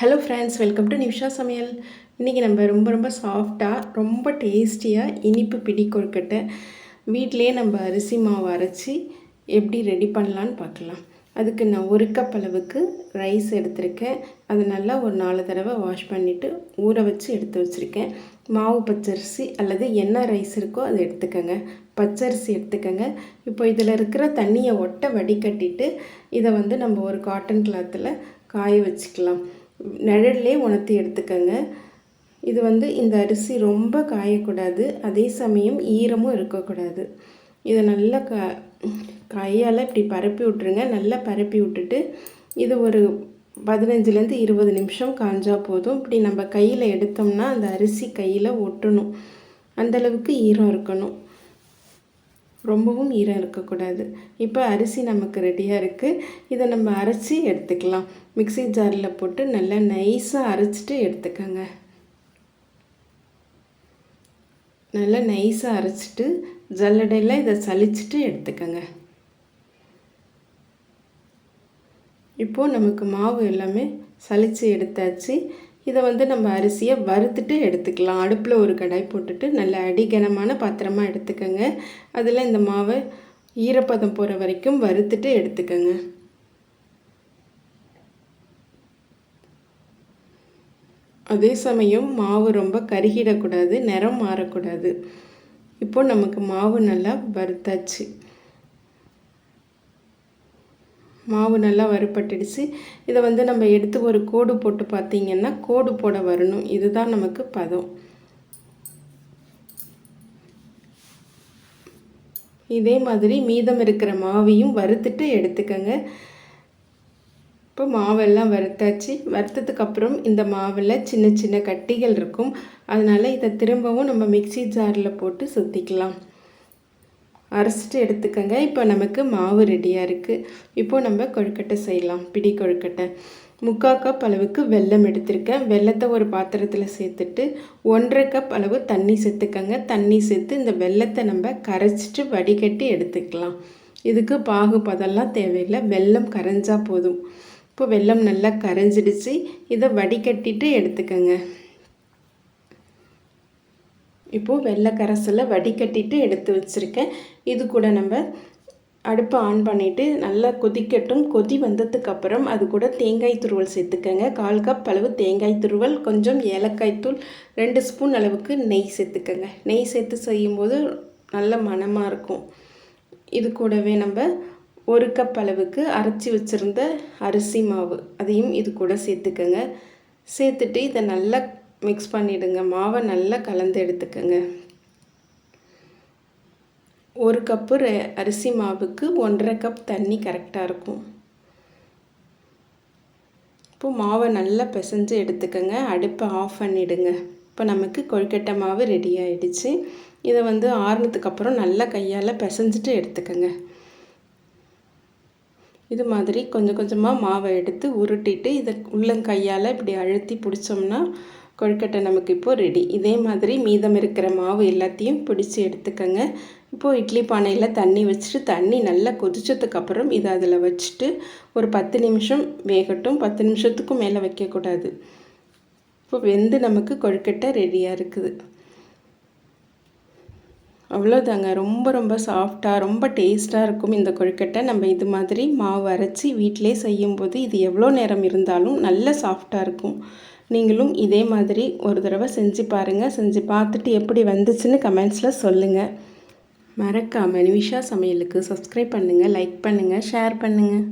Hello friends welcome to Nimisha சமையல் இன்றைக்கி நம்ம ரொம்ப ரொம்ப சாஃப்டாக ரொம்ப டேஸ்டியாக இனிப்பு பிடி கொழுக்கட்டை வீட்டிலே நம்ம அரிசி மாவு அரைச்சி எப்படி ரெடி பண்ணலான்னு பார்க்கலாம். அதுக்கு நான் ஒரு கப் அளவுக்கு ரைஸ் எடுத்திருக்கேன். அது நல்லா ஒரு நாலு தடவை வாஷ் பண்ணிவிட்டு ஊற வச்சு எடுத்து வச்சுருக்கேன். மாவு பச்சரிசி அல்லது என்ன ரைஸ் இருக்கோ அதை எடுத்துக்கோங்க. பச்சரிசி எடுத்துக்கோங்க. இப்போ இதில் இருக்கிற தண்ணியை ஒட்ட வடிகட்டிட்டு இதை வந்து நம்ம ஒரு காட்டன் கிளாத்தில் காய வச்சுக்கலாம். நிழல்லே உணர்த்தி எடுத்துக்கோங்க. இது வந்து இந்த அரிசி ரொம்ப காயக்கூடாது. அதே சமயம் ஈரமும் இருக்கக்கூடாது. இதை நல்லா க கையால் இப்படி பரப்பி விட்ருங்க நல்லா பரப்பி விட்டுட்டு இது ஒரு பதினஞ்சுலேருந்து இருபது நிமிஷம் காஞ்சால் போதும். இப்படி நம்ம கையில் எடுத்தோம்னா அந்த அரிசி கையில் ஒட்டணும். அந்தளவுக்கு ஈரம் இருக்கணும். ரொம்பவும் ஈரம் இருக்கக்கூடாது. இப்போ அரிசி நமக்கு ரெடியாக இருக்குது இதை நம்ம அரைச்சி எடுத்துக்கலாம். மிக்சி ஜாரில் போட்டு நல்லா நைஸாக அரைச்சிட்டு எடுத்துக்கோங்க. நல்லா நைஸாக அரைச்சிட்டு ஜல்லடையில் இதை சளிச்சிட்டு எடுத்துக்கோங்க. இப்போது நமக்கு மாவு எல்லாமே சளிச்சு எடுத்தாச்சு. இதை வந்து நம்ம அரிசியை வறுத்துட்டு எடுத்துக்கலாம். அடுப்பில் ஒரு கடாய் போட்டுட்டு நல்ல அடிகனமான பாத்திரமாக எடுத்துக்கோங்க. அதில் இந்த மாவை ஈரப்பதம் போகிற வரைக்கும் வறுத்துட்டு எடுத்துக்கோங்க. அதே சமயம் மாவு ரொம்ப கருகிடக்கூடாது நிறம் மாறக்கூடாது. இப்போ நமக்கு மாவு நல்லா வறுத்தாச்சு. மாவு நல்லா வறுப்பட்டுடுச்சு இதை வந்து நம்ம எடுத்து ஒரு கோடு போட்டு பார்த்திங்கன்னா கோடு போட வரணும். இதுதான் நமக்கு பதம். இதே மாதிரி மீதம் இருக்கிற மாவையும் வறுத்துட்டு எடுத்துக்கோங்க. இப்போ மாவெல்லாம் வறுத்தாச்சு. வறுத்ததுக்கப்புறம் இந்த மாவில் சின்ன சின்ன கட்டிகள் இருக்கும். அதனால் இதை திரும்பவும் நம்ம மிக்சி ஜாரில் போட்டு சுற்றிக்கலாம் அரைச்சிட்டு எடுத்துக்கோங்க. இப்போ நமக்கு மாவு ரெடியாக இருக்குது இப்போது நம்ம கொழுக்கட்டை செய்யலாம். பிடி கொழுக்கட்டை. முக்கால் கப் அளவுக்கு வெல்லம் எடுத்திருக்கேன். வெள்ளத்தை ஒரு பாத்திரத்தில் சேர்த்துட்டு ஒன்றரை கப் அளவு தண்ணி சேர்த்துக்கோங்க. தண்ணி சேர்த்து இந்த வெள்ளத்தை நம்ம கரைச்சிட்டு வடிகட்டி எடுத்துக்கலாம். இதுக்கு பாகு பதெல்லாம் தேவையில்லை. வெல்லம் கரைஞ்சால் போதும். இப்போ வெல்லம் நல்லா கரைஞ்சிடுச்சு. இதை வடிகட்டிட்டு எடுத்துக்கோங்க. இப்போது வெள்ளை கரைசலை வடிகட்டிட்டு எடுத்து வச்சுருக்கேன். இது கூட நம்ம அடுப்பை ஆன் பண்ணிவிட்டு நல்லா கொதிக்கட்டும். கொதி வந்ததுக்கப்புறம் அது கூட தேங்காய் துருவல் சேர்த்துக்கங்க. கால் கப் அளவு தேங்காய் துருவல் கொஞ்சம் ஏலக்காய் தூள் ரெண்டு ஸ்பூன் அளவுக்கு நெய் சேர்த்துக்கங்க. நெய் சேர்த்து செய்யும்போது நல்ல மணமாக இருக்கும். இது கூடவே நம்ம ஒரு கப் அளவுக்கு அரைச்சி வச்சுருந்த அரிசி மாவு அதையும் இது கூட சேர்த்துக்கங்க. சேர்த்துட்டு இதை நல்லா மிக்ஸ் பண்ணிவிடுங்க மாவை நல்லா கலந்து எடுத்துக்கோங்க. ஒரு கப்பு அரிசி மாவுக்கு ஒன்றரை கப் தண்ணி கரெக்டாக இருக்கும். இப்போ மாவை நல்லா பிசைஞ்சு எடுத்துக்கோங்க. அடுப்பை ஆஃப் பண்ணிவிடுங்க இப்போ நமக்கு கொழுக்கட்டை மாவு ரெடி ஆகிடுச்சு இதை வந்து ஆறுனதுக்கப்புறம் நல்லா கையால் பிசைஞ்சிட்டு எடுத்துக்கோங்க. இது மாதிரி கொஞ்சம் கொஞ்சமாக மாவை எடுத்து உருட்டிட்டு இதை உள்ளங்கையால் இப்படி அழுத்தி பிடிச்சோம்னா கொழுக்கட்டை நமக்கு இப்போது ரெடி இதே மாதிரி மீதம் இருக்கிற மாவு எல்லாத்தையும் பிடிச்சி எடுத்துக்கோங்க. இப்போது இட்லி பானையில் தண்ணி வச்சுட்டு தண்ணி நல்லா கொதிச்சதுக்கப்புறம் இதை அதில் வச்சுட்டு ஒரு பத்து நிமிஷம் வேகட்டும். பத்து நிமிஷத்துக்கும் மேலே வைக்கக்கூடாது. இப்போ வெந்து நமக்கு கொழுக்கட்டை ரெடியாக இருக்குது. அவ்வளோதாங்க ரொம்ப ரொம்ப சாஃப்டாக ரொம்ப டேஸ்ட்டாக இருக்கும் இந்த கொழுக்கட்டை. நம்ம இது மாதிரி மாவு அரைச்சி வீட்டிலே செய்யும்போது இது எவ்வளோ நேரம் இருந்தாலும் நல்ல சாஃப்டாக இருக்கும். நீங்களும் இதே மாதிரி ஒரு தடவை செஞ்சு பாருங்கள் செஞ்சு பார்த்துட்டு எப்படி வந்துச்சுன்னு கமெண்ட்ஸில் சொல்லுங்கள் மறக்காமல் நிமிஷா சமையலுக்கு சப்ஸ்கிரைப் பண்ணுங்கள் லைக் பண்ணுங்கள் ஷேர் பண்ணுங்கள்